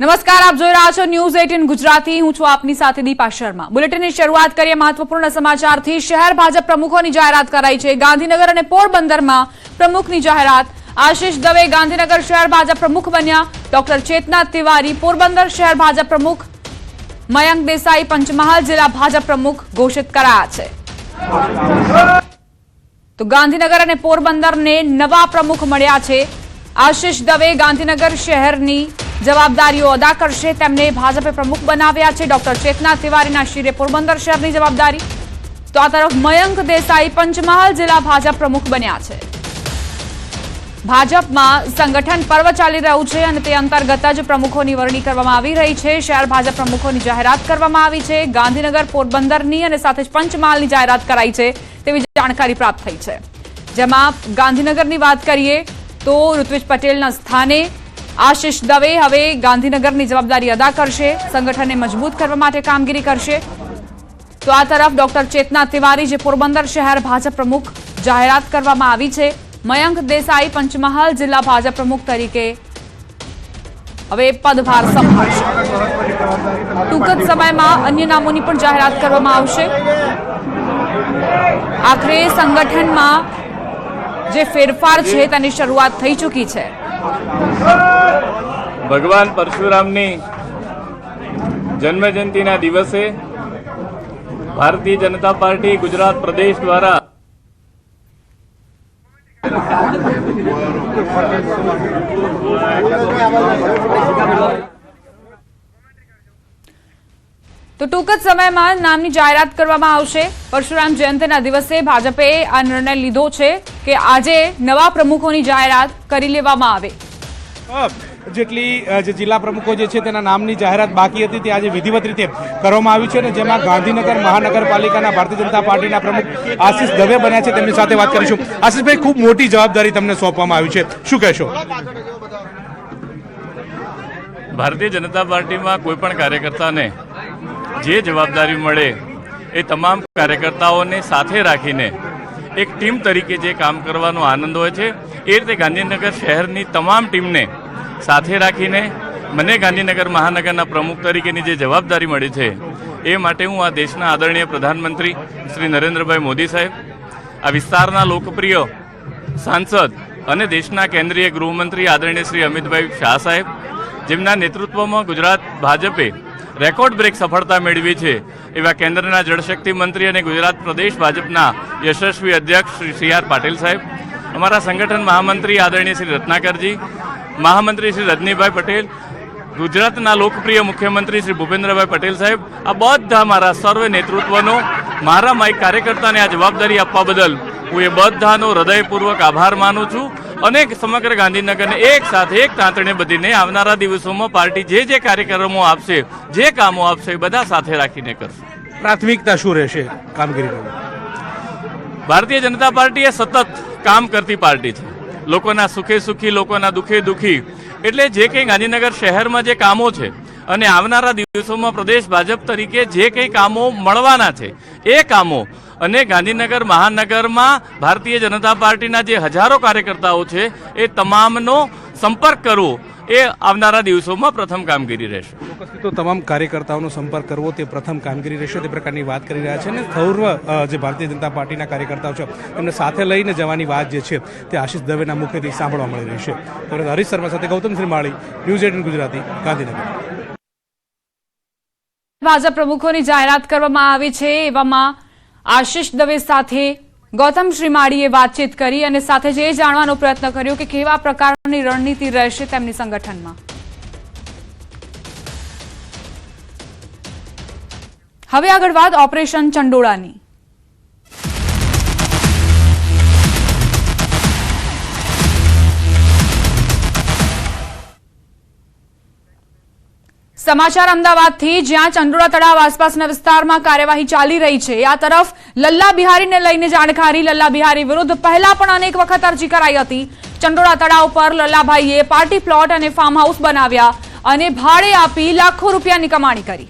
નમસ્કાર, આપ જોઈ રહ્યા છો ન્યૂઝ એટીન ગુજરાતી. હું છું આપની સાથે દીપા શર્મા. બુલેટિનની શરૂઆત કરીએ મહત્વપૂર્ણ સમાચારથી. શહેર ભાજપ પ્રમુખોની જાહેરાત કરાઈ છે. ગાંધીનગર અને પોરબંદરમાં પ્રમુખની જાહેરાત. આશીષ દવે ગાંધીનગર શહેર ભાજપ પ્રમુખ બન્યા. ડોક્ટર ચેતના તિવારી, પોરબંદર શહેર ભાજપ પ્રમુખ. મયંક દેસાઈ, પંચમહાલ જિલ્લા ભાજપ પ્રમુખ ઘોષિત કરાયા છે. તો ગાંધીનગર અને પોરબંદરને નવા પ્રમુખ મળ્યા છે. આશિષ દવે ગાંધીનગર શહેરની જવાબદારીઓ અદા કરશે. તેમને ભાજપે પ્રમુખ બનાવ્યા છે. ડોક્ટર ચેતના તિવારીના શિરે પોરબંદર શહેરની જવાબદારી. તો આ તરફ મયંક દેસાઈ પંચમહાલ જિલ્લા ભાજપ પ્રમુખ બન્યા છે. ભાજપમાં સંગઠન પર્વ ચાલી રહ્યું છે અને તે અંતર્ગત જ પ્રમુખોની વરણી કરવામાં આવી રહી છે. શહેર ભાજપ પ્રમુખોની જાહેરાત કરવામાં આવી છે. ગાંધીનગર, પોરબંદરની અને સાથે જ પંચમહાલની જાહેરાત કરાઈ છે. તેવી જાણકારી પ્રાપ્ત થઈ છે. જેમાં ગાંધીનગરની વાત કરીએ તો ઋત્વિજ પટેલના સ્થાને આશિષ દવે હવે ગાંધીનગરની જવાબદારી અદા કરશે, સંગઠનને મજબૂત કરવા માટે કામગીરી કરશે. તો આ તરફ ડોક્ટર ચેતના તિવારી જે પોરબંદર શહેર ભાજપ પ્રમુખ જાહેરાત કરવામાં આવી છે. મયંક દેસાઈ પંચમહાલ જિલ્લા ભાજપ પ્રમુખ તરીકે હવે પદભાર સંભાળશે. ટૂંક જ સમયમાં અન્ય નામોની પણ જાહેરાત કરવામાં આવશે. આખરે સંગઠનમાં જે ફેરફાર છે તેની શરૂઆત થઈ ચૂકી છે. ભગવાન પરશુરામની જન્મજયંતિના દિવસે ભારતીય જનતા પાર્ટી ગુજરાત પ્રદેશ દ્વારા તો ટૂંક જ સમયમાં નામની જાહેરાત કરવામાં આવશે. પરશુરામ જયંતિના દિવસે ભાજપે આ નિર્ણય લીધો છે કે આજે નવા પ્રમુખોની જાહેરાત કરી લેવામાં આવે. જેટલી જે જિલ્લા પ્રમુખો જે છે તેના નામની જાહેરાત બાકી હતી તે આજે વિધિવત રીતે કરવામાં આવી છે અને જેમાં ગાંધીનગર મહાનગરપાલિકાના ભારતીય જનતા પાર્ટીના પ્રમુખ આશિષ દવે બન્યા છે. તેમની સાથે વાત કરીશું. આશિષભાઈ ખૂબ મોટી જવાબદારી તમને સોંપવામાં આવી છે. શું કહેશો? ભારતીય જનતા પાર્ટીમાં કોઈ પણ કાર્યકર્તાને જે જવાબદારી મળે એ તમામ કાર્યકર્તાઓને સાથે રાખીને એક ટીમ તરીકે જે કામ કરવાનો આનંદ હોય છે. એ રીતે ગાંધીનગર શહેરની તમામ ટીમને સાથે રાખીને મને ગાંધીનગર મહાનગરના પ્રમુખ તરીકેની જે જવાબદારી મળી છે, એ માટે હું આ દેશના આદરણીય પ્રધાનમંત્રી શ્રી નરેન્દ્રભાઈ મોદી સાહેબ, આ વિસ્તારના લોકપ્રિય સાંસદ અને દેશના કેન્દ્રીય ગૃહમંત્રી આદરણીય શ્રી અમિતભાઈ શાહ સાહેબ, જેમના નેતૃત્વમાં ગુજરાત ભાજપે રેકોર્ડ બ્રેક સફળતા મેળવી છે. એવા કેન્દ્રના જળશક્તિ મંત્રી અને ગુજરાત પ્રદેશ ભાજપના યશસ્વી અધ્યક્ષ શ્રી સી આર પાટીલ સાહેબ, અમારા સંગઠન મહામંત્રી આદરણીય શ્રી રત્નાકરજી, મહામંત્રી શ્રી રજનીભાઈ પટેલ, ગુજરાતના લોકપ્રિય મુખ્યમંત્રી શ્રી ભૂપેન્દ્રભાઈ પટેલ સાહેબ, આ બધા મારા સર્વ નેતૃત્વનો, મારા માઈ કાર્યકર્તાને આ જવાબદારી આપવા બદલ હું એ બધાનો હૃદયપૂર્વક આભાર માનું છું. અને સમગ્ર ગાંધીનગરને એક સાથે એક તાંતણે બધીને આવનારા દિવસોમાં પાર્ટી જે જે કાર્યક્રમો આપશે જે કામો આપશે એ બધા સાથે રાખીને કરશે. પ્રાથમિકતા શું રહેશે કામગીરી ભારતીય જનતા પાર્ટી એ સતત કામ કરતી પાર્ટી છે. લોકોના સુખે સુખી લોકોના દુઃખે દુઃખી. એટલે જે કંઈ ગાંધીનગર શહેરમાં જે કામો છે અને આવનારા દિવસોમાં પ્રદેશ ભાજપ તરીકે જે કંઈ કામો મળવાના છે એ કામો અને ગાંધીનગર મહાનગરમાં ભારતીય જનતા પાર્ટીના જે હજારો કાર્યકર્તાઓ છે એ તમામનો સંપર્ક કરવો એ આવનારા દિવસોમાં પ્રથમ કામગીરી રહેશે. તો તમામ કાર્યકર્તાઓનો સંપર્ક કરવો તે પ્રથમ કામગીરી રહેશે તે પ્રકારની વાત કરી રહ્યા છે અને સૌર્વ જે ભારતીય જનતા પાર્ટીના કાર્યકર્તાઓ છે એમને સાથે લઈને જવાની વાત જે છે તે આશિષ દવેના મુખેથી સાંભળવા મળી રહી છે. હરીશ શર્મા સાથે ગૌતમ શ્રીમાળી ન્યૂઝ એટીન ગુજરાતી ગાંધીનગર. ભાજપ પ્રમુખોની જાહેરાત કરવામાં આવી છે એવામાં આશિષ દવે સાથે ગૌતમ શ્રીમાળીએ વાતચીત કરી અને સાથે જ એ જાણવાનો પ્રયત્ન કર્યો કે કેવા પ્રકારની રણનીતિ રહેશે તેમની સંગઠનમાં. હવે આગળ વાત ઓપરેશન ચંડોળાની. સમાચાર અમદાવાદથી, જ્યાં ચંડોળા તળાવ આસપાસના વિસ્તારમાં કાર્યવાહી ચાલી રહી છે. આ તરફ લલ્લા બિહારીને લઈને જાણકારી, લલ્લા બિહારી વિરુદ્ધ પહેલા પણ અનેક વખત અરજી કરાઈ હતી. ચંડોળા તળાવ પર લલ્લાભાઈએ પાર્ટી પ્લોટ અને ફાર્મ હાઉસ બનાવ્યા અને ભાડે આપી લાખો રૂપિયાની કમાણી કરી.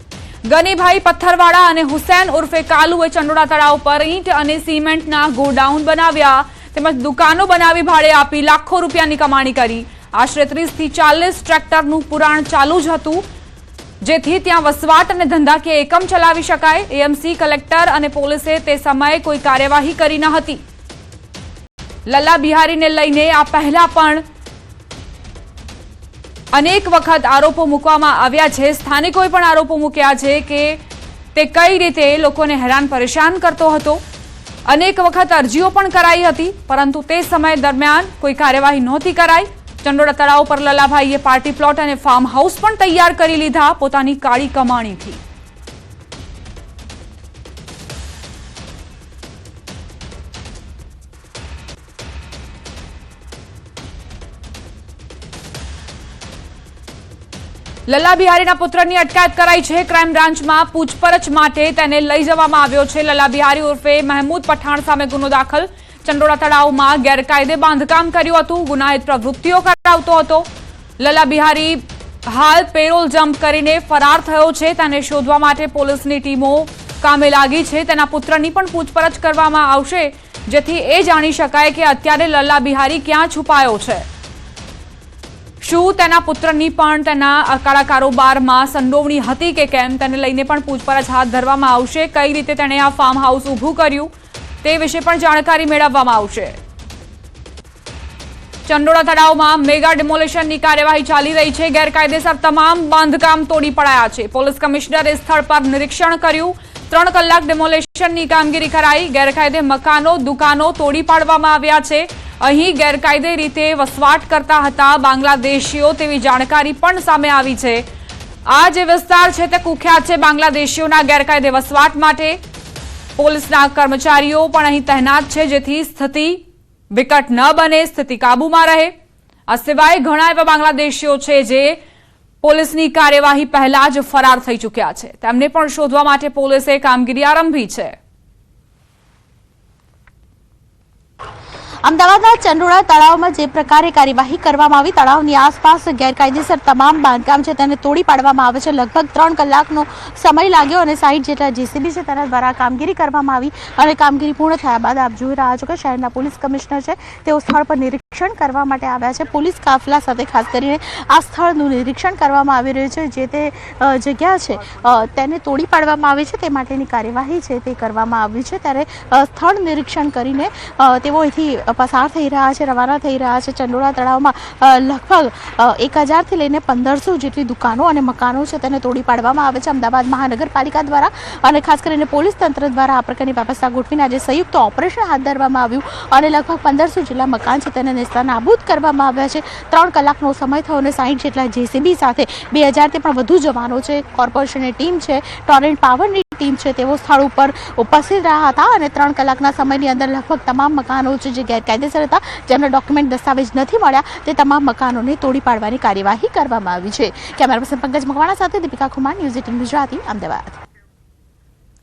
ગનીભાઈ પથ્થરવાળા અને હુસેન ઉર્ફે કાલુએ ચંડોળા તળાવ પર ઈંટ અને સિમેન્ટના ગોડાઉન બનાવ્યા તેમજ દુકાનો બનાવી ભાડે આપી લાખો રૂપિયાની કમાણી કરી. આશરે ત્રીસથી ચાલીસ ટ્રેક્ટરનું પુરાણ ચાલુ જ હતું. જેથી ત્યાં વસવાટ અને ધંધાકીય એકમ ચલાવી શકાય. એએમસી કલેક્ટર અને પોલીસે તે સમયે કોઈ કાર્યવાહી કરી ન હતી. લલ્લા બિહારીને લઈને આ પહેલા પણ અનેક વખત આરોપો મૂકવામાં આવ્યા છે. સ્થાનિકોએ પણ આરોપો મૂક્યા છે કે તે કઈ રીતે લોકોને હેરાન પરેશાન કરતો હતો. અનેક વખત અરજીઓ પણ કરાઈ હતી, પરંતુ તે સમય દરમિયાન કોઈ કાર્યવાહી નહોતી કરાઈ. ચંડોળા તળાવ પર લલાભાઈએ પાર્ટી પ્લોટ અને ફાર્મ હાઉસ પણ તૈયાર કરી લીધા. પોતાની કાળી કમાણીથી. લલ્લા બિહારીના પુત્રની અટકાયત કરાઈ છે. ક્રાઇમ બ્રાન્ચમાં પૂછપરછ માટે તેને લઈ જવામાં આવ્યો છે. લલ્લા બિહારી ઉર્ફે મહેમૂદ પઠાણ સામે ગુનો દાખલ. ચંડોળા તળાવમાં ગેરકાયદે બાંધકામ કર્યું હતું. ગુનાહિત પ્રવૃત્તિઓ કરાવતો હતો. લલા બિહારી હાલ પેરોલ જમ્પ કરીને ફરાર થયો છે. તેને શોધવા માટે પોલીસની ટીમો કામે લાગી છે. તેના પુત્રની પણ પૂછપરછ કરવામાં આવશે. જેથી એ જાણી શકાય કે અત્યારે લલ્લા બિહારી ક્યાં છુપાયો છે. શું તેના પુત્રની પણ તેના કાળા કારોબારમાં સંડોવણી હતી કે કેમ? તેને લઈને પણ પૂછપરછ હાથ ધરવામાં આવશે. કઈ રીતે તેણે આ ફાર્મ હાઉસ ઊભું કર્યું? તે વિશે પણ જાણકારી મેળવવામાં આવશે. ચંડોળા તળાવમાં મેગા ડિમોલેશનની કાર્યવાહી ચાલી રહી છે. ગેરકાયદેસર તમામ બાંધકામ તોડી પડાયા છે. પોલીસ કમિશનરે સ્થળ પર નિરીક્ષણ કર્યું. ત્રણ કલાક ડિમોલેશનની કામગીરી કરાઈ. ગેરકાયદે મકાનો, દુકાનો તોડી પાડવામાં આવ્યા છે. અહીં ગેરકાયદે રીતે વસવાટ કરતા હતા બાંગ્લાદેશીઓ તેવી જાણકારી પણ સામે આવી છે. આ જે વિસ્તાર છે તે કુખ્યાત છે બાંગ્લાદેશીઓના ગેરકાયદે વસવાટ માટે પોલીસના કર્મચારીઓ પણ અહીં તહેનાત છે, જેથી સ્થિતિ વિકટ ન બને, સ્થિતિ કાબૂમાં રહે. આ સિવાય ઘણા એવા બાંગ્લાદેશીઓ છે, જે પોલીસની કાર્યવાહી પહેલા જ ફરાર થઈ ચૂક્યા છે. તેમને પણ શોધવા માટે પોલીસે કામગીરી આરંભી છે. અમદાવાદના ચંડોળા તળાવમાં જે પ્રકારે કાર્યવાહી કરવામાં આવી, તળાવની આસપાસ ગેરકાયદેસર તમામ બાંધકામ છે તેને તોડી પાડવામાં આવે છે. લગભગ ત્રણ કલાકનો સમય લાગ્યો અને સાઈઠ જેટલા જેસીબી છે તેના દ્વારા કામગીરી કરવામાં આવી અને કામગીરી પૂર્ણ થયા બાદ આપ જોઈ રહ્યા છો કે શહેરના પોલીસ કમિશનર છે, તેઓ સ્થળ પર નિરીક્ષણ કરવા માટે આવ્યા છે. પોલીસ કાફલા સાથે ખાસ કરીને આ સ્થળનું નિરીક્ષણ કરવામાં આવી રહ્યું છે. જે તે જગ્યા છે તેને તોડી પાડવામાં આવી છે. તે માટેની કાર્યવાહી છે તે કરવામાં આવી છે. ત્યારે સ્થળ નિરીક્ષણ કરીને તેઓ અહીંથી પસાર થઈ રહ્યા છે, રવાના થઈ રહ્યા છે. ચંડોળા તળાવમાં લગભગ એક હજારથી લઈને પંદરસો જેટલી દુકાનો અને મકાનો છે તેને તોડી પાડવામાં આવે છે. અમદાવાદ મહાનગરપાલિકા દ્વારા અને ખાસ કરીને પોલીસ તંત્ર દ્વારા આ પ્રકારની વ્યવસ્થા ગોઠવીને આજે સંયુક્ત ઓપરેશન હાથ ધરવામાં આવ્યું અને લગભગ પંદરસો જેટલા મકાન છે તેને નેસ્તા નાબૂદ કરવામાં આવ્યા છે. ત્રણ કલાકનો સમય થયો અને સાઠ જેટલા જેસીબી સાથે બે હજારથી પણ વધુ જવાનો છે. કોર્પોરેશનની ટીમ છે. ટોરેન્ટ પાવરની ટીમ છે. તેઓ સ્થળ ઉપર ઉપસ્થિત રહ્યા હતા અને ત્રણ કલાકના સમયની અંદર લગભગ તમામ મકાનો છે જે ગેરકાયદેસર હતા, જેમના ડોક્યુમેન્ટ દસ્તાવેજ નથી મળ્યા, તે તમામ મકાનોને તોડી પાડવાની કાર્યવાહી કરવામાં આવી છે. કેમેરા પર્સન પંકજ મકવાણા સાથે દીપિકા કુમાર ન્યૂઝ એટીન ગુજરાતી, અમદાવાદ.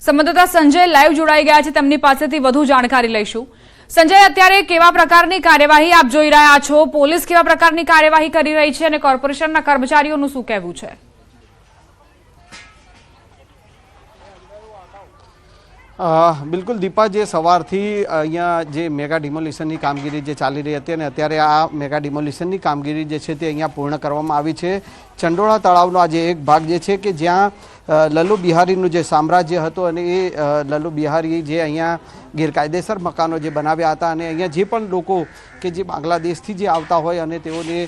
સંવાદદાતા સંજય લાઈવ જોડાઈ ગયા છે. તેમની પાસેથી વધુ જાણકારી લઈશું. સંજય, અત્યારે કેવા પ્રકારની કાર્યવાહી આપ જોઈ રહ્યા છો? પોલીસ કેવા પ્રકારની કાર્યવાહી કરી રહી છે અને કોર્પોરેશનના કર્મચારીઓનું શું કહેવું છે? બિલકુલ દીપા, જે સવારથી અહીંયા જે મેગા ડિમોલિશનની કામગીરી જે ચાલી રહી હતી અને અત્યારે આ મેગા ડિમોલિશનની કામગીરી જે છે તે અહીંયા પૂર્ણ કરવામાં આવી છે. ચંડોળા તળાવનો આજે એક ભાગ જે છે કે જ્યાં લલ્લુ બિહારીનું જે સામ્રાજ્ય હતું અને એ લલુ બિહારી જે અહીંયા ગેરકાયદેસર મકાનો જે બનાવ્યા હતા અને અહીંયા જે પણ લોકો કે જે બાંગ્લાદેશથી જે આવતા હોય અને તેઓને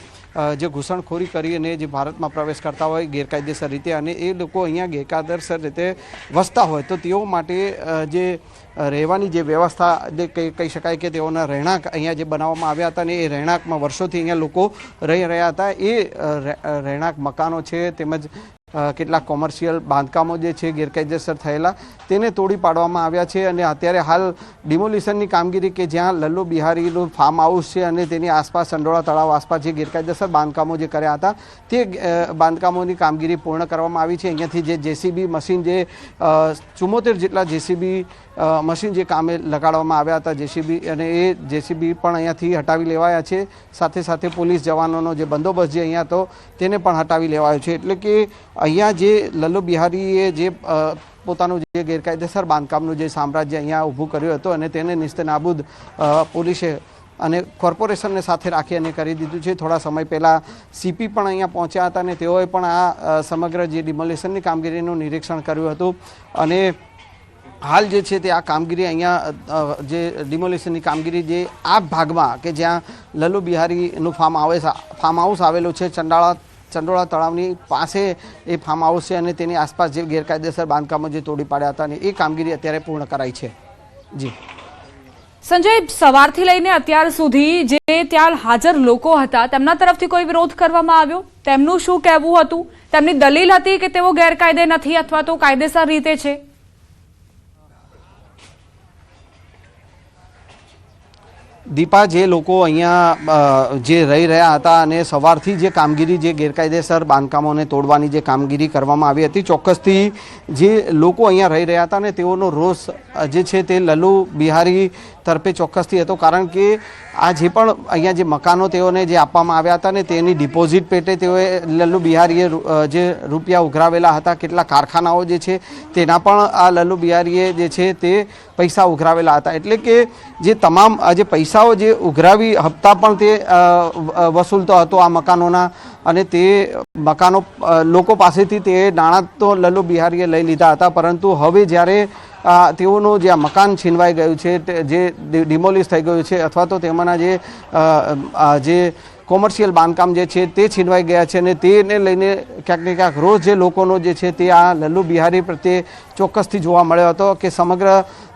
જે ઘૂસણખોરી કરી અને જે ભારતમાં પ્રવેશ કરતા હોય ગેરકાયદેસર રીતે અને એ લોકો અહીંયા ગેરકાયદેસર રીતે વસતા હોય, તો તેઓ માટે જે રહેવાની જે વ્યવસ્થા કહી શકાય કે તેઓના રહેણાંક અહીંયા જે બનાવવામાં આવ્યા હતા ને એ રહેણાંકમાં વર્ષોથી અહીંયા લોકો રહી રહ્યા હતા. એ રહે- રહેણાંક મકાનો છે તેમજ કેટલાક કોમર્શિયલ બાંધકામો જે છે, ગેરકાયદેસર થયેલા, તેને તોડી પાડવામાં આવ્યા છે અને અત્યારે હાલ ડિમોલિશનની કામગીરી કે જ્યાં લલ્લુ બિહારીનું ફાર્મ હાઉસ છે અને તેની આસપાસ સંડોળા તળાવ આસપાસ જે ગેરકાયદેસર બાંધકામો જે કર્યા હતા, તે બાંધકામોની કામગીરી પૂર્ણ કરવામાં આવી છે. અહીંયાથી જે જેસીબી મશીન જે ચુમ્મોતેર જેટલા જેસીબી મશીન જે કામે લગાડવામાં આવ્યા હતા, જેસીબી અને એ જેસીબી પણ અહીંયાથી હટાવી લેવાયા છે. સાથે સાથે પોલીસ જવાનોનો જે બંદોબસ્ત જે અહીંયા હતો, તેને પણ હટાવી લેવાયો છે. એટલે કે અહીંયા જે લલ્લુ બિહારીએ જે પોતાનું જે ગેરકાયદેસર બાંધકામનું જે સામ્રાજ્ય અહીંયા ઊભું કર્યું હતું અને તેને નિસ્તનાબૂદ પોલીસે અને કોર્પોરેશનને સાથે રાખી અને કરી દીધું છે. થોડા સમય પહેલાં સીપી પણ અહીંયા પહોંચ્યા હતા અને તેઓએ પણ આ સમગ્ર જે ડિમોલેશનની કામગીરીનું નિરીક્ષણ કર્યું હતું. અને હાલ જે છે તે આ કામગીરી અહીંયા જે ડિમોલેશનની કામગીરી જે આ ભાગમાં કે જ્યાં લલ્લુ બિહારીનું ફાર્મ હાઉસ ફાર્મ હાઉસ આવેલું છે, ચંડાળા ચંડોળા તળાવની પાસે એ ફાર્મ હાઉસ છે અને તેની આસપાસ જે ગેરકાયદેસર બાંધકામો જે તોડી પાડ્યા હતા એ કામગીરી અત્યારે પૂર્ણ કરાઈ છે. જી. સંજય, સવારથી લઈને અત્યાર સુધી જે ત્યાં હાજર લોકો હતા, તેમના તરફથી કોઈ વિરોધ કરવામાં આવ્યો? તેમનું શું કહેવું હતું? તેમની દલીલ હતી કે તેઓ ગેરકાયદે નથી અથવા તો કાયદેસર રીતે છે? દીપા, જે લોકો અહીંયા જે રહી રહ્યા હતા અને સવારથી જે કામગીરી, જે ગેરકાયદેસર બાંધકામોને તોડવાની જે કામગીરી કરવામાં આવી હતી, ચોક્કસથી જે લોકો અહીંયા રહી રહ્યા હતા ને તેઓનો રોષ જે છે તે લલ્લુ બિહારી તરફે ચોક્કસથી હતો. કારણ કે આ જે પણ અહીંયા જે મકાનો તેઓને જે આપવામાં આવ્યા હતા ને તેની ડિપોઝિટ પેટે તેઓએ લલ્લુ બિહારીએ જે રૂપિયા ઉઘરાવેલા હતા, કેટલા કારખાનાઓ જે છે તેના પણ આ લલ્લુ બિહારીએ જે છે તે પૈસા ઉઘરાવેલા હતા. એટલે કે જે તમામ જે પૈસાઓ જે ઉઘરાવી હપ્તા પણ તે વસૂલતો હતો આ મકાનોના અને તે મકાનો લોકો પાસેથી તે નાણાં તો લલ્લુ બિહારીએ લઈ લીધા હતા. પરંતુ હવે જ્યારે તેઓનું જે આ મકાન છીનવાઈ ગયું છે જે ડિમોલિશ થઈ ગયું છે, અથવા તો તેમાંના જે જે કોમર્શિયલ બાંધકામ જે છે તે છીનવાઈ ગયા છે અને તેને લઈને ક્યાંક ને ક્યાંક રોજ જે લોકોનો જે છે તે આ લલ્લુ બિહારી પ્રત્યે ચોક્કસથી જોવા મળ્યો હતો કે સમગ્ર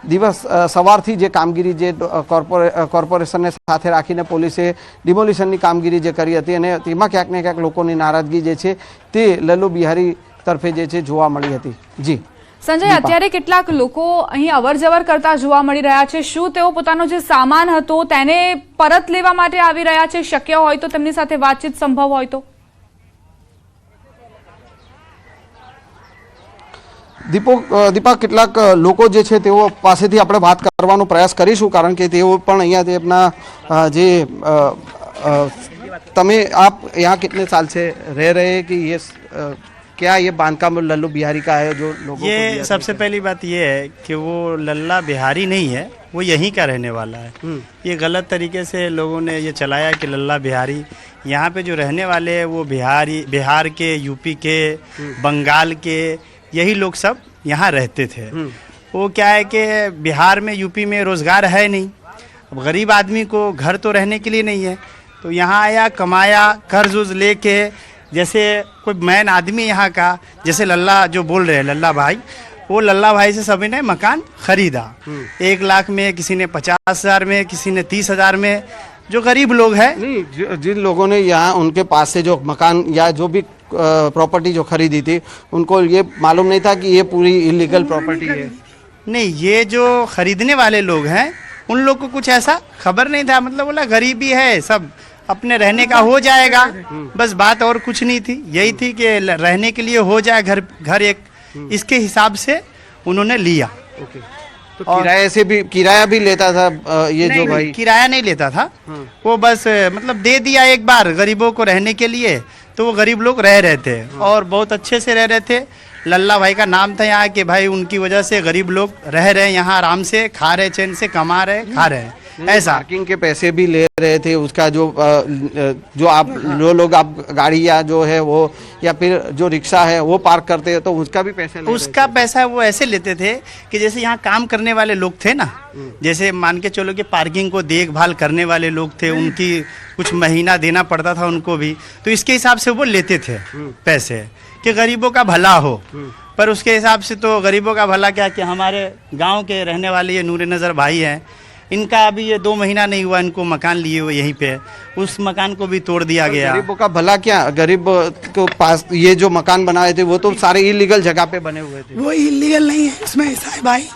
દિવસ સવારથી જે કામગીરી જે કોર્પોરે કોર્પોરેશનને સાથે રાખીને પોલીસે ડિમોલિશનની કામગીરી જે કરી હતી અને તેમાં ક્યાંક ને ક્યાંક લોકોની નારાજગી જે છે તે લલ્લુ બિહારી તરફે જે છે જોવા મળી હતી. જી. સંજય અત્યારે કેટલાક લોકો અહીં અવર જવર કરતા જોવા મળી રહ્યા છે. શું તેઓ પોતાનો જે સામાન હતો તેને પરત લેવા માટે આવી રહ્યા છે? શક્ય હોય તો તેમની સાથે વાતચીત સંભવ હોય તો. દીપો દીપા કેટલાક લોકો જે છે તેઓ પાસેથી આપણે વાત કરવાનો પ્રયાસ કરીશું કારણ કે તેઓ પણ અહીંયા તેમના જે તમે આપ યહાં કેટલે સાલ છે? રહે રહે કે યે क्या ये बांधकाम लल्लू बिहारी का है जो लोगों ये दिया सबसे पहली बात ये है कि वो लल्ला बिहारी नहीं है वो यहीं का रहने वाला है। ये गलत तरीके से लोगों ने ये चलाया कि लल्ला बिहारी यहाँ पे जो रहने वाले हैं वो बिहारी बिहार के यूपी के बंगाल के यही लोग सब यहाँ रहते थे। वो क्या है कि बिहार में यूपी में रोज़गार है नहीं। अब गरीब आदमी को घर तो रहने के लिए नहीं है तो यहाँ आया कमाया कर्ज उर्ज लेके जैसे कोई मैन आदमी यहाँ का जैसे लल्ला जो बोल रहे हैं लल्ला भाई वो लल्ला भाई से सभी ने मकान खरीदा। एक लाख में किसी ने पचास हज़ार में किसी ने तीस हज़ार में जो गरीब लोग हैं। नहीं जिन लोगों ने यहाँ उनके पास से जो मकान या जो भी प्रॉपर्टी जो खरीदी थी उनको ये मालूम नहीं था कि ये पूरी इलीगल प्रॉपर्टी है। नहीं ये जो खरीदने वाले लोग हैं उन लोग को कुछ ऐसा खबर नहीं था। मतलब बोला गरीबी है सब। अपने रहने का हो जाएगा। बस बात और कुछ नहीं थी। यही थी कि रहने के लिए हो जाए घर घर एक। इसके हिसाब से उन्होंने लिया। तो किराए से भी किराया भी लेता था ये जो भाई? किराया नहीं लेता था। वो बस मतलब दे दिया एक बार गरीबों को रहने के लिए तो वो गरीब लोग रह रहे थे। और बहुत अच्छे से रह रहे थे। लल्ला भाई का नाम था यहाँ कि भाई उनकी वजह से गरीब लोग रह रहे हैं यहाँ आराम से खा रहे चैन से कमा रहे खा रहे हैं। ऐसा। पार्किंग के पैसे भी ले रहे थे उसका जो जो आप जो लोग आप गाड़ी या जो है वो या फिर जो रिक्शा है वो पार्क करते हैं तो उसका भी पैसा उसका पैसा वो ऐसे लेते थे कि जैसे यहाँ काम करने वाले लोग थे ना जैसे मान के चलो कि पार्किंग को देखभाल करने वाले लोग थे उनकी कुछ महीना देना पड़ता था उनको भी तो इसके हिसाब से वो लेते थे पैसे। कि गरीबों का भला हो। पर उसके हिसाब से तो गरीबों का भला क्या कि हमारे गाँव के रहने वाले ये नूर नज़र भाई हैं इनका अभी ये दो महीना नहीं हुआ इनको मकान लिए हुए यहीं पे। उस मकान को भी तोड़ दिया थे गया। गरीबों का भला क्या? गरीब को पास ये जो मकान बनाए थे वो तो सारे इलीगल जगह पे बने हुए थे। वो इलीगल नहीं है इसमें ऐसा है भाई।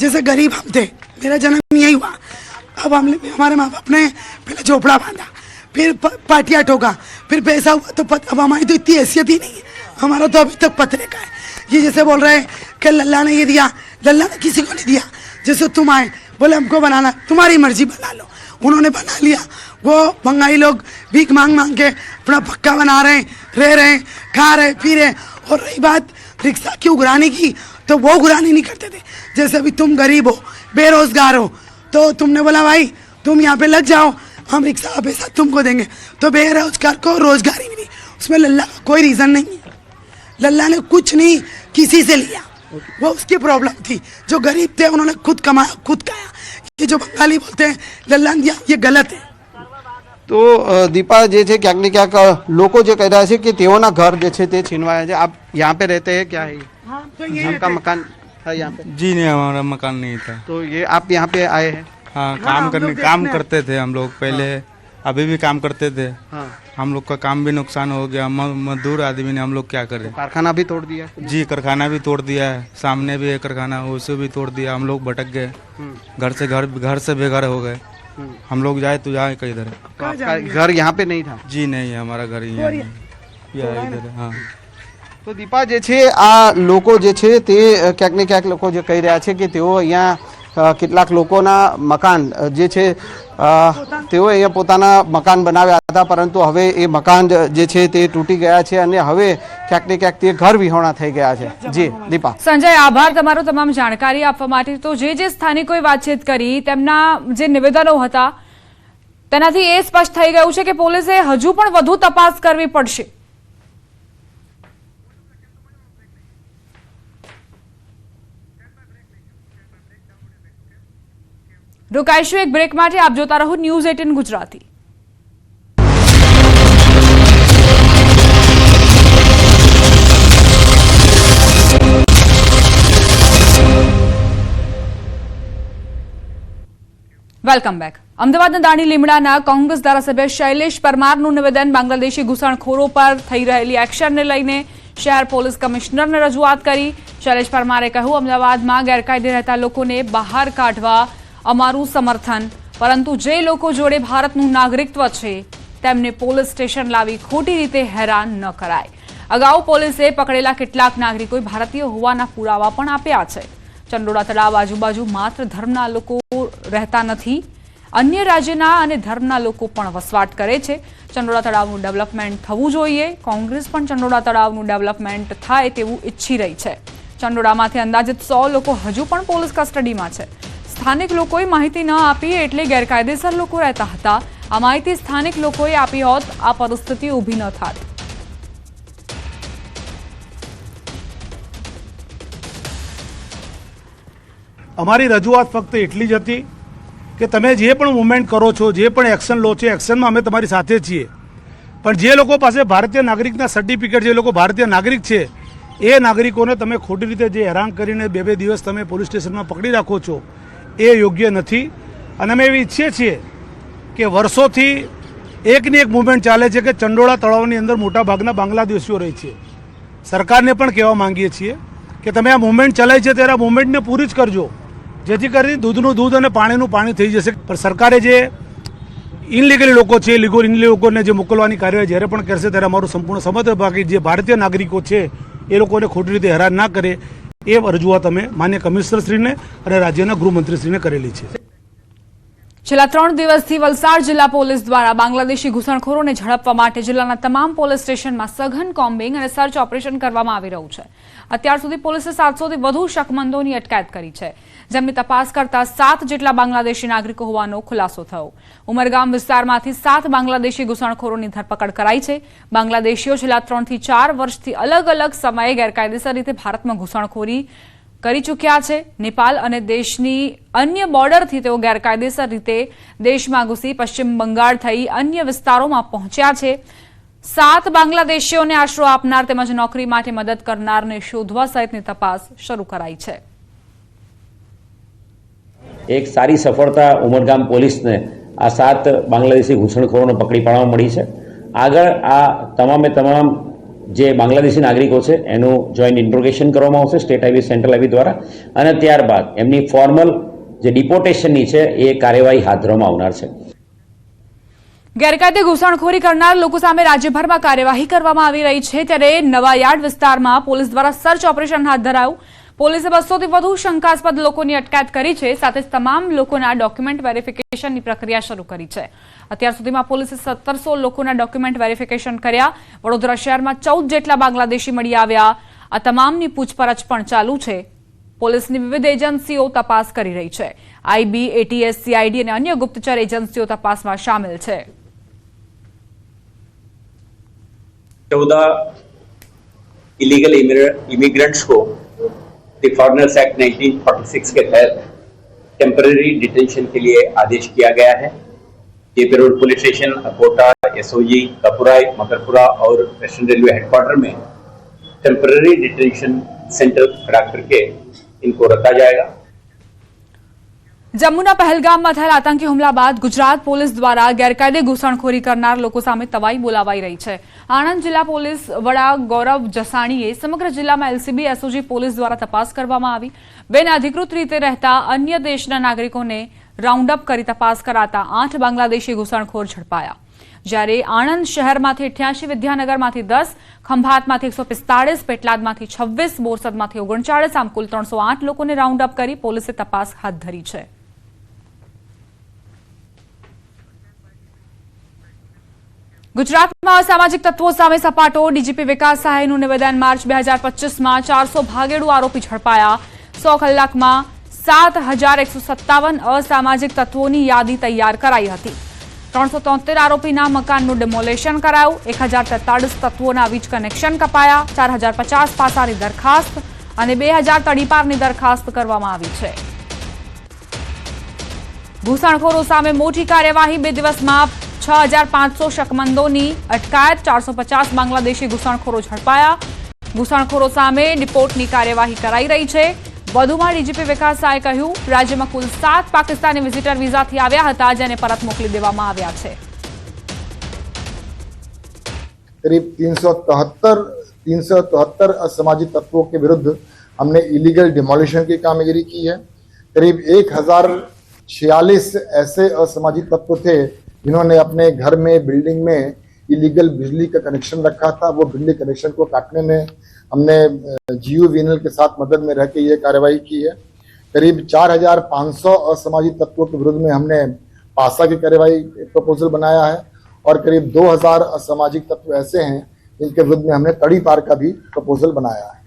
जैसे गरीब हम थे मेरा जन्म यही हुआ। अब हमने हमारे माँ बाप ने पहले झोपड़ा बांधा फिर पाटिया ठोका फिर पैसा हुआ तो अब हमारी तो इतनी हैसियत ही नहीं है। हमारा तो अभी तक पतरे का है। ये जैसे बोल रहे हैं कि लल्ला ने ये दिया, लल्ला ने किसी को नहीं दिया। जैसे तुम आए, बोले हमको बनाना, तुम्हारी मर्ज़ी बना लो। उन्होंने बना लिया। वो बंगाली लोग भीख मांग मांग के अपना पक्का बना रहे हैं, रह रहे हैं, खा रहे पी रहे और रही बात, रिक्शा की उगरानी की? तो वो उगरानी नहीं करते थे। जैसे अभी तुम गरीब हो, बेरोजगार हो तो तुमने बोला, भाई, तुम यहाँ पे लग जाओ, हम रिक्शा पैसा तुमको देंगे। तो बेरोजगार को रोज़गार नहीं उसमें लल्ला कोई रीजन नहीं है। लल्ला ने कुछ नहीं किसी से लिया वो उसकी प्रॉब्लम थी जो गरीब थे उन्होंने खुद कमाया खुद खाया ये जो बंगाली बोलते हैं लल्ला ने दिया ये गलत है તો અ, દીપા જે છે ક્યાંક ને ક્યાંક અ, લોકો જે કહી રહ્યા છે કે તેઓના ઘર જે છે તે છીનવાયા છે આપ यहाँ पे रहते हैं क्या है तो आपका मकान है यहाँ पे जी नहीं हमारा मकान नहीं था तो ये आप यहाँ पे आए हैं हाँ काम करने काम करते थे हम लोग पहले अभी भी काम करते थे हाँ हम लोग का काम भी नुकसान हो गया म- मजदूर आदमी ने हम लोग क्या करें कारखाना भी तोड़ दिया जी कारखाना भी तोड़ दिया है सामने भी है कारखाना उसे भी तोड़ दिया हम लोग भटक गए घर से घर घर से बेघर हो गए हम लोग जाए तो जाए किधर तो आपका घर यहाँ पे नहीं था जी नहीं है हमारा घर यहाँ नहीं। या इधर है, हाँ તો દીપા જે છે આ લોકો જે છે તે અ, ક્યાંક ને ક્યાંક લોકો જે કહી રહ્યા છે કે તેઓ અહીંયા અ, કેટલાક લોકોના મકાન જે છે તેઓ અહીંયા પોતાના મકાન બનાવ્યા હતા, પરંતુ હવે એ મકાન જે છે તે તૂટી ગયા છે અને હવે ક્યાંક ને ક્યાંક તે ઘર વિહોણા થઈ ગયા છે. જી, દીપા. સંજય, આભાર તમારો તમામ જાણકારી આપવા માટે. તો જે જે સ્થાનિકોએ વાતચીત કરી, તેમના જે નિવેદનો હતા, તેનાથી એ સ્પષ્ટ થઈ ગયું છે કે પોલીસે હજુ પણ વધુ તપાસ કરવી પડશે. રોકાઈશું એક બ્રેક માટે. આપ જોતા રહો news eighteen Gujarati. Welcome back. અમદાવાદના દાણી લીમડાના કોંગ્રેસ ધારાસભ્ય શૈલેષ પરમારનું નિવેદન બાંગ્લાદેશી ઘૂસણખોરો પર થઈ રહેલી એક્શનને લઈને શહેર પોલીસ કમિશનરને રજૂઆત કરી. શૈલેષ પરમારે કહ્યું, અમદાવાદમાં ગેરકાયદે રહેતા લોકોને બહાર કાઢવા અમારું સમર્થન. પરંતુ જે લોકો જોડે ભારતનું નાગરિકત્વ છે, તેમને પોલીસ સ્ટેશન લાવી ખોટી રીતે હેરાન ન કરાય. અગાઉ પોલીસે પકડેલા કેટલાક નાગરિકોએ ભારતીય હોવાના પુરાવા પણ આપ્યા છે. ચંડોળા તળાવ આજુબાજુ માત્ર ધર્મના લોકો રહેતા નથી, અન્ય રાજ્યના અને ધર્મના લોકો પણ વસવાટ કરે છે. ચંડોળા તળાવનું ડેવલપમેન્ટ થવું જોઈએ. કોંગ્રેસ પણ ચંડોળા તળાવનું ડેવલપમેન્ટ થાય તેવું ઈચ્છી રહી છે. ચંડોળામાંથી અંદાજિત સો લોકો હજુ પણ પોલીસ કસ્ટડીમાં છે. સ્થાનિક લોકોએ માહિતી ન આપી એટલે ગેરકાયદેસર લોકો રહેતા હતા. આ માહિતી સ્થાનિક લોકોએ આપી હોત, આ પરિસ્થિતિ ઊભી ન થાત. અમારી રજૂઆત ફક્ત એટલી જ હતી કે તમે જે પણ મુવમેન્ટ કરો છો, જે પણ એક્શન લો છો, એક્શનમાં અમે તમારી સાથે છીએ. પણ જે લોકો પાસે ભારતીય નાગરિકના સર્ટિફિકેટ, જે લોકો ભારતીય નાગરિક છે, એ નાગરિકોને તમે ખોટી રીતે જે હેરાન કરીને બે બે દિવસ તમે પોલીસ સ્ટેશનમાં પકડી રાખો છો એ યોગ્ય નથી. અને અમે એવી ઈચ્છીએ છીએ કે વર્ષોથી એકની એક મુવમેન્ટ ચાલે છે કે ચંડોળા તળાવની અંદર મોટાભાગના બાંગ્લાદેશીઓ રહે છે. સરકારને પણ કહેવા માંગીએ છીએ કે તમે આ મુવમેન્ટ ચલાવી છે ત્યારે આ મુવમેન્ટને પૂરી જ કરજો. જેથી કરીને દૂધનું દૂધ અને પાણીનું પાણી થઈ જશે. પણ સરકારે જે ઇનલીગલી લોકો છે લીગલ ઇનલી લોકોને જે મોકલવાની કાર્યવાહી જ્યારે પણ કરશે ત્યારે અમારું સંપૂર્ણ સમર્થન બાકી જે ભારતીય નાગરિકો છે, એ લોકોને ખોટી રીતે હેરાન ના કરે. એ રજૂઆત અમે માન્ય કમિશનરશ્રીને અને રાજ્યના ગૃહમંત્રીશ્રીને કરેલી છે. છેલ્લા ત્રણ દિવસથી વલસાડ જિલ્લા પોલીસ દ્વારા બાંગ્લાદેશી ઘૂસણખોરોને ઝડપવા માટે જિલ્લાના તમામ પોલીસ સ્ટેશનમાં સઘન કોમ્બિંગ અને સર્ચ ઓપરેશન કરવામાં આવી રહ્યું છે. અત્યાર સુધી પોલીસે સાતસોથી વધુ શકમંદોની અટકાયત કરી છે. જેમની તપાસ કરતા સાત જેટલા બાંગ્લાદેશી નાગરિકો હોવાનો ખુલાસો થયો. ઉમરગામ વિસ્તારમાંથી સાત બાંગ્લાદેશી ઘૂસણખોરોની ધરપકડ કરાઈ છે. બાંગ્લાદેશીઓ છેલ્લા ત્રણથી ચાર વર્ષથી અલગ અલગ સમયે ગેરકાયદેસર રીતે ભારતમાં ઘૂસણખોરી કરી ચૂક્યા છે. નેપાલ અને દેશની અન્ય બોર્ડરથી તેઓ ગેરકાયદેસર રીતે દેશમાં ઘૂસી પશ્ચિમ બંગાળ થઈ અન્ય વિસ્તારોમાં પહોંચ્યા છે. સાત બાંગ્લાદેશીઓને આશરો આપનાર તેમજ નોકરી માટે મદદ કરનારને શોધવા સહિતની તપાસ શરૂ કરાઈ છે. એક સારી સફળતા ઉમરગામ પોલીસને આ સાત બાંગ્લાદેશી ઘૂસણખોરોને પકડી પાડવા મળી છે. આગળ આ તમામે તમામ જે બાંગ્લાદેશી નાગરિકો છે, એનું જોઈન્ટ ઇન્ટ્રોગેશન કરવામાં આવશે સ્ટેટ હાઈવે સેન્ટ્રલ હાઈવે દ્વારા. અને ત્યારબાદ એમની ફોર્મલ જે ડિપોર્ટેશનની છે, એ કાર્યવાહી હાથ ધરવામાં આવનાર છે. ગેરકાયદે ઘૂસણખોરી કરનાર લોકો સામે રાજ્યભરમાં કાર્યવાહી કરવામાં આવી રહી છે. ત્યારે નવાયાર્ડ વિસ્તારમાં પોલીસ દ્વારા સર્ચ ઓપરેશન હાથ ધરાયું. પોલીસે બસોથી વધુ શંકાસ્પદ લોકોની અટકાયત કરી છે સાથે જ તમામ લોકોના ડોક્યુમેન્ટ વેરિફિકેશનની પ્રક્રિયા શરૂ કરી છે અત્યાર સુધીમાં પોલીસે સત્તરસો લોકોના ડોક્યુમેન્ટ વેરિફિકેશન કર્યા વડોદરા શહેરમાં ચૌદ જેટલા બાંગ્લાદેશી મળી આવ્યા આ તમામની પૂછપરછ પણ ચાલુ છે પોલીસની વિવિધ એજન્સીઓ તપાસ કરી રહી છે આઈબી એટીએસ સીઆઈડી અને અન્ય ગુપ્તચર એજન્સીઓ તપાસમાં સામેલ છે चौदह इलीगल इमिग्रेंट्स को the Foreigners Act 1946 के तहत टेम्पररी डिटेंशन के लिए आदेश किया गया है। ये road police station Akota, SOG, Kapurai, Makarpura और वेस्टर्न रेलवे हेडक्वार्टर में टेम्पररी डिटेंशन सेंटर खड़ा करके इनको रखा जाएगा। જમ્મુના પહેલગામમાં થયેલા આતંકી હુમલા બાદ ગુજરાત પોલીસ દ્વારા ગેરકાયદે ઘૂસણખોરી કરનાર લોકો સામે તવાઈ બોલાવાઈ રહી છે. આણંદ જિલ્લા પોલીસ વડા ગૌરવ જસાણીએ સમગ્ર જિલ્લામાં એલસીબી, એસઓજી, પોલીસ દ્વારા તપાસ કરવામાં આવી. બેન અધિકૃત રીતે રહેતા અન્ય દેશના નાગરિકોને રાઉન્ડ અપ કરી તપાસ કરાતા આઠ બાંગ્લાદેશી ઘૂસણખોર ઝડપાયા. જ્યારે આણંદ શહેરમાંથી અઠ્યાસી, વિદ્યાનગરમાંથી દસ, ખંભાતમાંથી એકસો પિસ્તાળીસ, પેટલાદમાંથી છવ્વીસ, બોરસદમાંથી ઓગણચાળીસ, આમ કુલ ત્રણસો આઠ લોકોને રાઉન્ડ અપ કરી પોલીસે તપાસ હાથ ધરી છે. ગુજરાતમાં અસામાજિક તત્વો સામે સપાટો. ડીજીપી વિકાસ સહાયનું નિવેદન માર્ચ બે હજાર પચીસમાં ચારસો ભાગેડુ આરોપી ઝડપાયા. સો કલાકમાં સાત હજાર એકસો સત્તાવન અસામાજિક તત્વોની યાદી તૈયાર કરાઈ હતી. ત્રણસો તોતેર આરોપીના મકાનનું ડિમોલેશન કરાયું. એક હજાર તેતાળીસ તત્વોના વીજ કનેક્શન કપાયા. ચાર હજાર પચાસ પાસાની દરખાસ્ત અને બે હજાર તડીપારની દરખાસ્ત કરવામાં આવી છે. ઘૂસણખોરો સામે મોટી કાર્યવાહી. બે દિવસમાં છ હજાર પાંચસો શકમંદોની અટકાયત ચારસો પચાસ બાંગ્લાદેશી ઘૂસણખોરો ઝડપાયા ઘૂસણખોરો સામે રિપોર્ટની કાર્યવાહી કરાઈ રહી છે વધુમાં ડીજીપી વિકાસ શાહે કહ્યું રાજ્યમાં કુલ સાત પાકિસ્તાની વિઝિટર વિઝાથી આવ્યા હતા જેને પરત મોકલી દેવામાં આવ્યા છે करीब तीन सौ तिहत्तर तीन सौ तिहत्तर असामाजिक तत्वों के विरुद्ध हमने इलीगल डिमोलिशन की कामगिरी की है करीब एक हजार छियालीस ऐसे असामाजिक तत्व थे जिन्होंने अपने घर में बिल्डिंग में इलीगल बिजली का कनेक्शन रखा था वो बिजली कनेक्शन को काटने में हमने जियो वीनल के साथ मदद में रह के ये कार्रवाई की है करीब चार हजार पाँच सौ असामाजिक तत्वों के विरुद्ध में हमने पासा की कार्रवाई प्रपोजल बनाया है और करीब 2000 असामाजिक तत्व ऐसे हैं जिनके विरुद्ध में हमने तड़ी पार का भी प्रपोजल बनाया है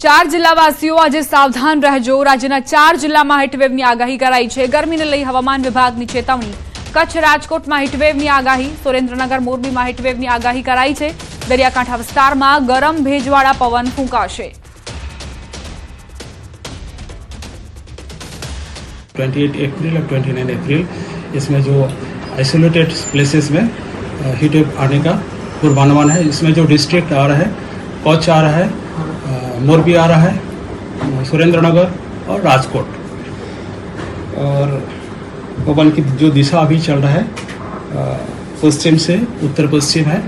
ચાર જિલ્લાવાસીઓ આજે સાવધાન રહેજો રાજ્યના ચાર જિલ્લામાં હીટવેવની આગાહી કરાઈ છે ગરમીને લઈ હવામાન વિભાગની ચેતવણી કચ્છ રાજકોટમાં હીટવેવની આગાહી સુરેન્દ્રનગર મોરબીમાં હીટવેવની આગાહી કરાઈ છે દરિયાકાંઠા વિસ્તારમાં ગરમ ભેજવાળા પવન ફૂંકાશે 28 अप्रैल और 29 अप्रैल इसमें जो आइसोलेटेड प्लेसेस में हीट वेव आने का पूर्वानुमान है इसमें जो डिस्ट्रिक्ट आ रहा है कच्छ आ रहा है अ, मोरबी आ रहा है अ, सुरेंद्र नगर और राजकोट और पवन की जो दिशा अभी चल रहा है अ, पश्चिम से उत्तर पश्चिम है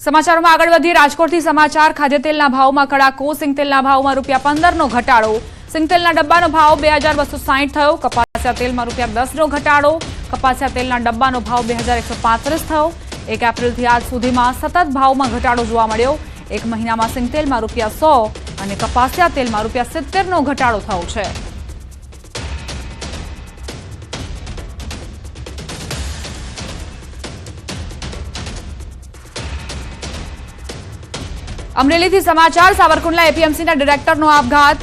સમાચારોમાં આગળ વધીએ રાજકોટથી સમાચાર ખાદ્યતેલના ભાવમાં કડાકો સિંગતેલના ભાવમાં રૂપિયા પંદરનો ઘટાડો સિંગતેલના ડબ્બાનો ભાવ બે હજાર બસો સાહીઠ થયો કપાસિયા તેલમાં રૂપિયા દસનો ઘટાડો કપાસિયા તેલના ડબ્બાનો ભાવ બે હજાર એકસો પાંત્રીસ થયો એક એપ્રિલથી આજ સુધીમાં સતત ભાવમાં ઘટાડો જોવા મળ્યો એક મહિનામાં સિંગતેલમાં રૂપિયા સો અને કપાસિયા તેલમાં રૂપિયા સિત્તેરનો ઘટાડો થયો છે અમરેલીથી સમાચાર, સાવરકુંડલા એપીએમસીના ડિરેક્ટરનો આપઘાત.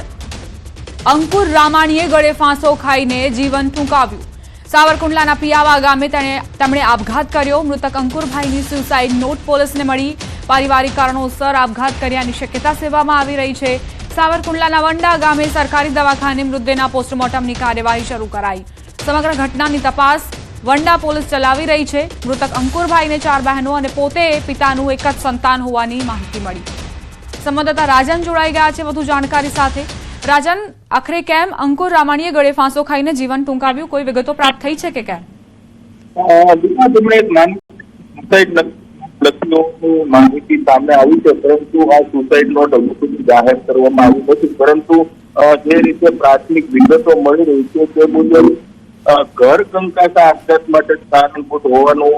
અંકુર રામાણીએ ગળે ફાંસો ખાઈને જીવન ટૂંકાવ્યું સાવરકુંડલાના પિયાવા ગામે તેણે તેમણે આપઘાત કર્યો. મૃતક અંકુરભાઈની સુસાઇડ નોટ પોલીસને મળી. પારિવારિક કારણોસર આપઘાત કર્યાની શક્યતા સેવામાં આવી રહી છે. સાવરકુંડલાના વંડા ગામે સરકારી દવાખાને મૃતદેહના પોસ્ટમોર્ટમની કાર્યવાહી શરૂ કરાઈ. સમગ્ર ઘટનાની તપાસ વંડા પોલીસ ચલાવી રહી છે. મૃતક અંકુરભાઈને ચાર બહેનો અને પોતે પિતાનું એક જ સંતાન હોવાની માહિતી મળી. સંવાદદાતા રાજન જોડાઈ ગયા છે વધુ જાણકારી સાથે. રાજન, આખરે કેમ અંકુર રામાણીએ ગળે ફાંસો ખાઈને જીવન ટૂંકાવ્યું? કોઈ વિગતો પ્રાપ્ત થઈ છે કે કેમ? માહિતી સામે આવી છે, પરંતુ આ સુસાઇડ સુધી જાહેર કરવામાં આવી નથી. પરંતુ જે રીતે પ્રાથમિક વિગતો મળી રહી છે તે મુજબ ઘર કંકાતા આપઘાત માટે કારણભૂત હોવાનું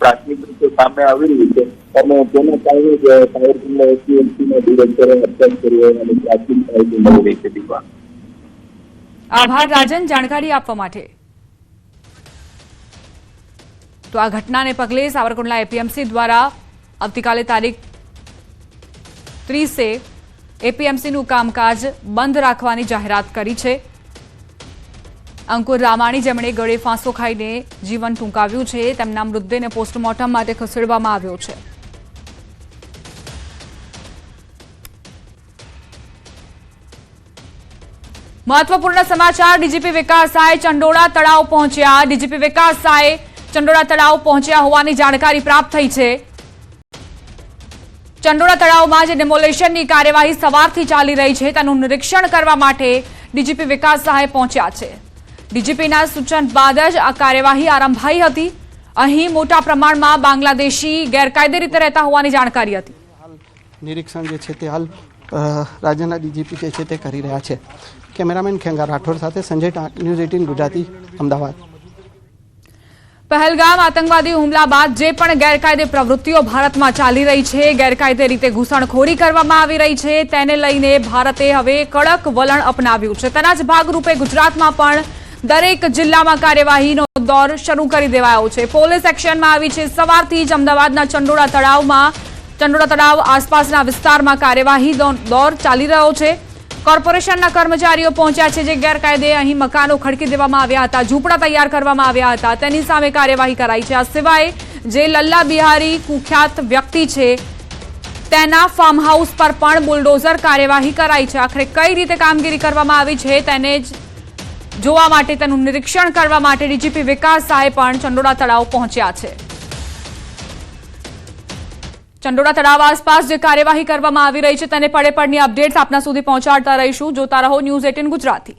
પ્રાથમિક રીતે સામે આવી રહ્યું છે. અને તેના કારણે જ સાવરકુંડલા એસયુએમસીના ડિરેક્ટરે અટકાયત કરી હોય અને પ્રાચીન માહિતી મળી રહી છે દીપા આભાર રાજન, જાણકારી આપવા માટે. તો આ ઘટનાને પગલે સાવરકુંડલા એપીએમસી દ્વારા આવતીકાલે તારીખ ત્રીસે એપીએમસીનું કામકાજ બંધ રાખવાની જાહેરાત કરી છે. અંકુર રામાણી જેમણે ગળે ફાંસો ખાઈને જીવન ટૂંકાવ્યું છે, તેમના મૃતદેહને પોસ્ટમોર્ટમ માટે ખસેડવામાં આવ્યો છે. મહત્વપૂર્ણ સમાચાર. ડીજીપી વિકાસ સાય ચંડોળા તળાવ પહોંચ્યા. ડીજીપી વિકાસ સાય ચંડોળા તળાવ પહોંચ્યા હોવાની જાણકારી પ્રાપ્ત થઈ છે. ચંડોળા તળાવમાં જે ડેમોલેશનની કાર્યવાહી સવારથી ચાલી રહી છે, તેનું નિરીક્ષણ કરવા માટે ડીજીપી વિકાસ સહાય પહોંચ્યા છે. ડીજીપીના સૂચન બાદ જ આ કાર્યવાહી આરંભાઈ હતી. અહીં મોટા પ્રમાણમાં બાંગ્લાદેશી ગેરકાયદે રીતે રહેતા હોવાની જાણકારી હતી. નિરીક્ષણ જે છે તે હાલ રાજ્યના ડીજીપી જે છે તે કરી રહ્યા છે. કેમેરામેન ખેંગા રાઠોડ સાથે સંજય ટાંક ન્યૂઝ એટીન ગુજરાતી, અમદાવાદ. પહેલગામ આતંકવાદી હુમલા બાદ જે પણ ગેરકાયદે પ્રવૃત્તિઓ ભારતમાં ચાલી રહી છે, ગેરકાયદે રીતે ઘૂસણખોરી કરવામાં આવી રહી છે, તેને લઈને ભારતે હવે કડક વલણ અપનાવ્યું છે. તેના જ ભાગરૂપે ગુજરાતમાં પણ દરેક જિલ્લામાં કાર્યવાહીનો દોર શરૂ કરી દેવાયો છે. પોલીસ એક્શનમાં આવી છે. સવારથી જ અમદાવાદના ચંડોળા તળાવમાં ચંડોળા તળાવ આસપાસના વિસ્તારમાં કાર્યવાહી દોર ચાલી રહ્યો છે. કોર્પોરેશનના કર્મચારીઓ પહોંચ્યા છે જે ગેરકાયદે અહીં મકાનો ખડકી દેવામાં આવ્યા હતા, ઝૂંપડા તૈયાર કરવામાં આવ્યા હતા. તેની સામે કાર્યવાહી કરાઈ છે. આ સિવાય જે લલ્લા બિહારી કુખ્યાત વ્યક્તિ છે, તેના ફાર્મ હાઉસ પર પણ બુલડોઝર કાર્યવાહી કરાઈ છે. આખરે કઈ રીતે કામગીરી કરવામાં આવી છે, તેને જ જોવા માટે તેનું નિરીક્ષણ કરવા માટે ડીજીપી વિકાસ સહાય પણ ચંડોળા તળાવ પહોંચ્યા છે. ચંડોળા તળાવ આસપાસ જે કાર્યવાહી કરવામાં આવી રહી છે તેને પડે પડની અપડેટ્સ આપના સુધી પહોંચાડતા રહીશું. જોતા રહો ન્યૂઝ એટીન ગુજરાતી.